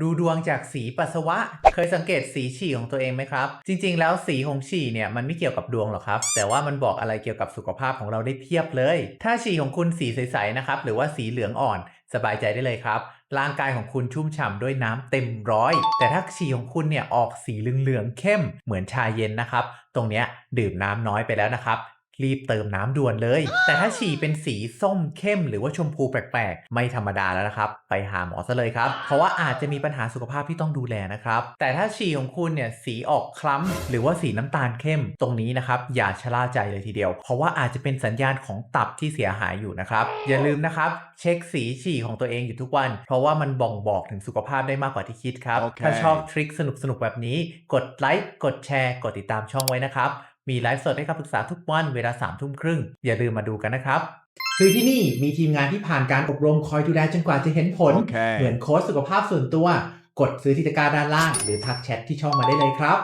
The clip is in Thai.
ดูดวงจากสีปัสสาวะ เคยสังเกตสีฉี่ของตัวเองไหมครับ จริง ๆ แล้วสีของฉี่เนี่ยมันไม่เกี่ยวกับดวงหรอกครับ แต่ว่ามันบอกอะไรเกี่ยวกับสุขภาพของเราได้เพียบเลย ถ้าฉี่ของคุณสีใสๆนะครับหรือว่าสีเหลืองอ่อนสบายใจได้เลยครับ ร่างกายของคุณชุ่มฉ่ำด้วยน้ำเต็มร้อย แต่ถ้าฉี่ของคุณเนี่ยออกสีเหลืองๆเข้มเหมือนชาเย็นนะครับ ตรงเนี้ยดื่มน้ำน้อยไปแล้วนะครับ รีบเติมน้ำด่วนเลย แต่ถ้าฉี่เป็นสีส้มเข้มหรือว่าชมพูแปลกๆ ไม่ธรรมดาแล้วนะครับ ไปหาหมอซะเลยครับ เพราะว่าอาจจะมีปัญหาสุขภาพที่ต้องดูแลนะครับ แต่ถ้าฉี่ของคุณเนี่ยสีออกคล้ำหรือว่าสีน้ำตาลเข้ม ตรงนี้นะครับอย่าชะล่าใจเลยทีเดียว เพราะว่าอาจจะเป็นสัญญาณของตับที่เสียหายอยู่นะครับ อย่าลืมนะครับเช็คสีฉี่ของตัวเองอยู่ทุกวัน เพราะว่ามันบ่งบอกถึงสุขภาพได้มากกว่าที่คิดครับโอเคถ้าชอบทริคสนุกๆแบบนี้ กดไลค์กดแชร์ กดติดตามช่องไว้นะครับ มีไลฟ์สดให้คำปรึกษาทุกวันเวลา3ามทุ่มครึ่ง อย่าลืมมาดูกันนะครับ คือที่นี่มีทีมงานที่ผ่านการอบรมคอยดูแลจนกว่าจะเห็นผลโอเคเหมือนโค้ชสุขภาพส่วนตัว กดซื้อที่ตะกร้าด้านล่าง หรือทักแชทที่ช่องมาได้เลยครับ